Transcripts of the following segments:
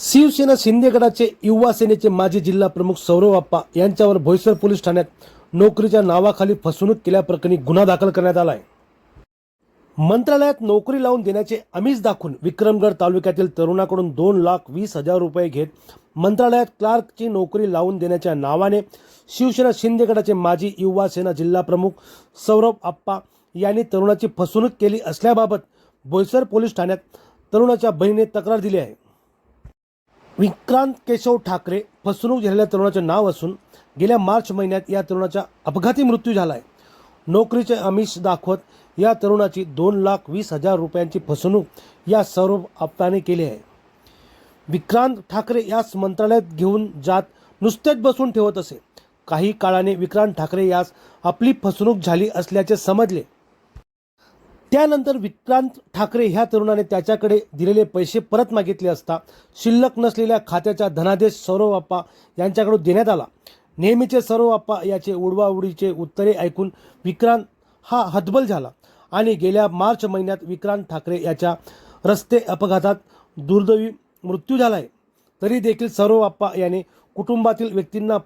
शिवसेना शिंदे गटाचे युवा सेनेचे माजी जिल्हा प्रमुख सौरव आप्पा यांच्यावर भोईसर पोलीस ठाण्यात नोकरीच्या नावाखाली फसवणूक केल्याप्रकरणी गुन्हा दाखल करण्यात आला आहे मंत्रालयात नोकरी लावून देण्याचे आमिष दाखवून विक्रमगड तालुक्यातील तरुणाकडून दोन लाख वीस हजार रुपये घेत मंत्रालयात क्लार्कची नोकरी लावून देण्याच्या नावाने शिवसेना शिंदे गटाचे माजी युवा सेना जिल्हा प्रमुख सौरभ आप्पा यांनी तरुणाची फसवणूक केली असल्याबाबत बोईसर पोलीस ठाण्यात तरुणाच्या बहिणीने तक्रार दिली आहे. विक्रांत केशव ठाकरे फसवणूक झालेल्या तरुणाचे नाव असून गेल्या मार्च महिन्यात या तरुणाचा अपघाती मृत्यू झाला आहे नोकरीचे आमिष दाखवत या तरुणाची दोन लाख वीस हजार रुपयांची फसवणूक या सौरभ आप्ताने केली आहे. विक्रांत ठाकरे यास मंत्रालयात घेऊन जात नुसतेच बसून ठेवत असे. काही काळाने विक्रांत ठाकरे यास आपली फसवणूक झाली असल्याचे समजले. त्यानंतर विक्रांत ठाकरे ह्या तरुणाने त्याच्याकडे दिलेले पैसे परत मागितले असता शिल्लक नसलेल्या खात्याचा धनादेश सौरव बाप्पा यांच्याकडून देण्यात आला. नेहमीचे सौरव बाप्पा याचे उडवाउडीचे उत्तरे ऐकून विक्रांत हा हतबल झाला आणि गेल्या मार्च महिन्यात विक्रांत ठाकरे याच्या रस्ते अपघातात दुर्दैवी मृत्यू झाला आहे तरी देखील सौरव बाप्पा याने कुटुंबातील व्यक्तींना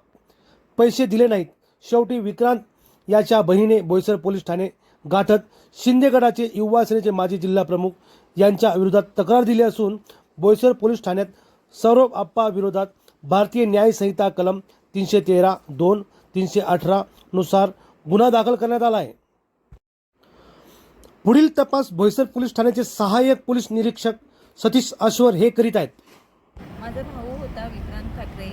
पैसे दिले नाहीत. शेवटी विक्रांत याच्या बहिणीने बोईसर पोलीस ठाणे गाठत शिंदे गटाचे युवा सेनेचे माजी जिल्हा प्रमुख यांच्या विरोधात तक्रार दिली असून बोईसर पोलीस ठाण्यात सौरभ आप्पा विरोधात भारतीय न्याय संहिता कलम तीनशे तेरा दोन तीनशे अठरा नुसार गुन्हा दाखल करण्यात आला आहे. पुढील तपास बोईसर पोलीस ठाण्याचे सहाय्यक पोलीस निरीक्षक सतीश अश्वर हे करीत आहेत. माझा भाऊ होता विक्रांत ठाकरे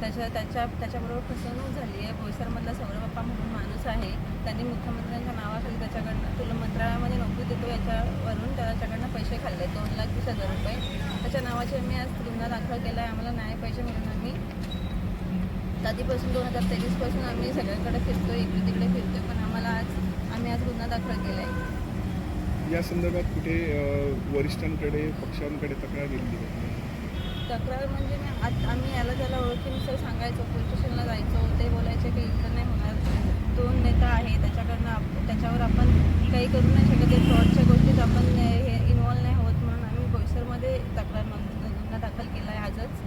त्याच्या त्याच्या त्याच्याबरोबर फसवणूक झाली आहे. बोईसरमधला सौरभप्पा म्हणून माणूस आहे. त्यांनी मुख्यमंत्र्यांच्या नावा त्याच्याकडनं तुला मंत्रालयामध्ये नोकरी देतो याच्यावरून त्याच्याकडनं पैसे खाल्ले. दोन लाख वीस हजार रुपये. त्याच्या नावाचे मी आज गुन्हा दाखल केला आहे आम्हाला न्याय पाहिजे म्हणून आम्ही कधीपासून दोन हजार तेवीसपासून आम्ही सगळ्यांकडे फिरतोय इकडे तिकडे फिरतोय पण आम्हाला आज आम्ही आज गुन्हा दाखल केला आहे या संदर्भात कुठे वरिष्ठांकडे पक्षांकडे तक्रार दिली तक्रार म्हणजे मी आत आम्ही याला त्याला ओळखीनुसार सांगायचो पोलीस स्टेशनला जायचो. ते बोलायचे की इथं नाही होणार. दोन नेता आहे त्याच्याकडनं त्याच्यावर आपण काही करू नाही शकत ते फ्रॉडच्या गोष्टीत आपण हे इन्वॉल्व नाही होत म्हणून आम्ही बोईसरमध्ये तक्रार नोंद गुन्हा दाखल केला आहे आजच.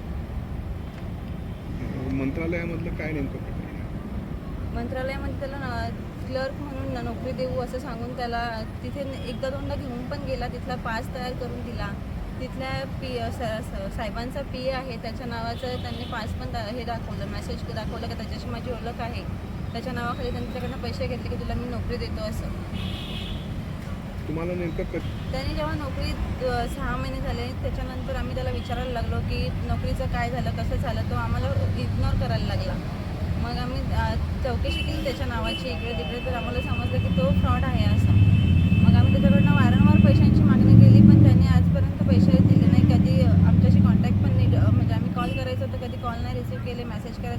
मंत्रालयामधलं काय नेमकं प्रकरण मंत्रालयामध्ये त्याला क्लर्क म्हणून न- नोकरी देऊ असं सांगून त्याला तिथे एकदा दोनदा घेऊन पण गेला तिथला पास तयार करून दिला. तिथल्या पी साहेबांचा पी ए आहे त्याच्या नावाचं त्यांनी पास पण हे दाखवलं मेसेज दाखवलं की त्याच्याशी माझी ओळख आहे. त्याच्या नावाखाली त्यांनी त्याच्याकडनं पैसे घेतले की तुला मी नोकरी देतो असं. तुम्हाला नेमकं कधी त्यांनी जेव्हा नोकरी अ, सहा महिने झाले त्याच्यानंतर आम्ही त्याला विचारायला लागलो की नोकरीचं काय झालं कसं झालं तो आम्हाला इग्नोर करायला लागला. मग आम्ही अ, चौकशी केली त्याच्या नावाची इकडे तिकडे तर आम्हाला समजलं की तो फ्रॉड आहे. असं मग आम्ही त्याच्याकडनं वारंवार पैशांची मागणी केली पण त्यांनी आजपर्यंत पैसे दिले नाही कधी आमच्याशी कॉन्टॅक्ट पण नाही अ, म्हणजे आम्ही कॉल करायचो तर कधी कॉल नाही रिसीव केले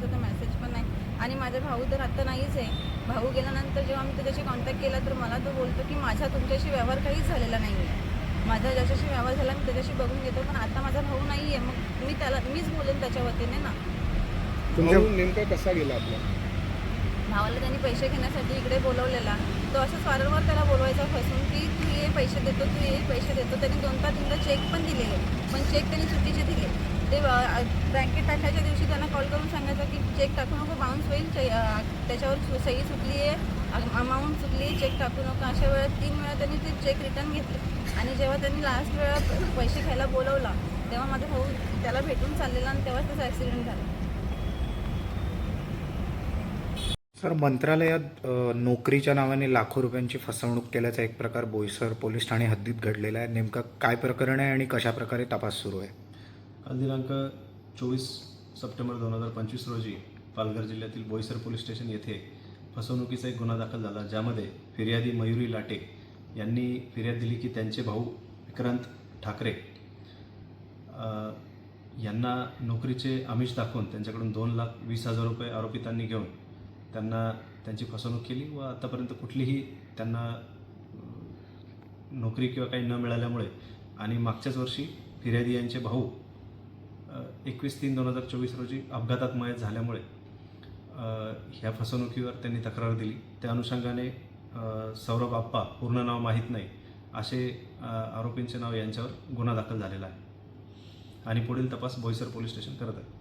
मेसेज करायचो तर मेसेज पण नाही. आणि माझा भाऊ तर आत्ता नाहीच आहे. भाऊ गेल्यानंतर जेव्हा आम्ही त्याच्याशी कॉन्टॅक्ट केला तर मला तो बोलतो की माझा तुमच्याशी व्यवहार काहीच झालेला नाही आहे माझा ज्याच्याशी व्यवहार झाला मी त्याच्याशी बघून घेतो पण आता माझा भाऊ नाही आहे मग मी त्याला मीच बोलेन त्याच्या वतीने ना. भाऊ नेमका कसा गेला आपला? भावाला त्यांनी पैसे घेण्यासाठी इकडे बोलवलेला. तो असंच वारंवार त्याला बोलवायचा फसून की तू ये पैसे देतो तू ये पैसे देतो. त्यांनी दोनदा तीनदा चेक पण दिलेले. पण चेक त्यांनी चुकीचे दिले. ते ब- बँकेत दिवशी त्यांना कॉल करून सांगायचं की चेक टाकू नको बाउन्स होईल त्याच्यावर सही चुकली आहे अमाऊंट चुकली चेक टाकू नको. अशा वेळेस तीन वेळा त्यांनी ते चेक रिटर्न घेतले. आणि जेव्हा त्यांनी लास्ट वेळा पैसे घ्यायला बोलवला तेव्हा माझा भाऊ त्याला भेटून चाललेला आणि तेव्हाच त्याचा ॲक्सिडेंट झाला. सर मंत्रालयात नोकरीच्या नावाने लाखो रुपयांची फसवणूक केल्याचा एक प्रकार बोईसर पोलीस ठाणे हद्दीत घडलेला आहे. नेमका काय प्रकरण आहे आणि कशा प्रकारे तपास सुरू आहे? दिनांक चोवीस सप्टेंबर दोन हजार पंचवीस रोजी पालघर जिल्ह्यातील बोईसर पोलीस स्टेशन येथे फसवणुकीचा एक गुन्हा दाखल झाला ज्यामध्ये फिर्यादी मयुरी लाटे यांनी फिर्याद दिली की त्यांचे भाऊ विक्रांत ठाकरे यांना नोकरीचे आमिष दाखवून त्यांच्याकडून दोन लाख वीस हजार रुपये आरोपितांनी घेऊन त्यांना त्यांची फसवणूक केली व आतापर्यंत कुठलीही त्यांना नोकरी किंवा काही न मिळाल्यामुळे आणि मागच्याच वर्षी फिर्यादी यांचे भाऊ एकवीस तीन दोन हजार चोवीस रोजी अपघातात मयत झाल्यामुळे ह्या फसवणुकीवर त्यांनी तक्रार दिली. त्या अनुषंगाने सौरभ आप्पा पूर्ण नाव माहीत नाही असे आरोपींचे नाव यांच्यावर गुन्हा दाखल झालेला आहे. आणि पुढील तपास बोईसर पोलीस स्टेशन करत आहे.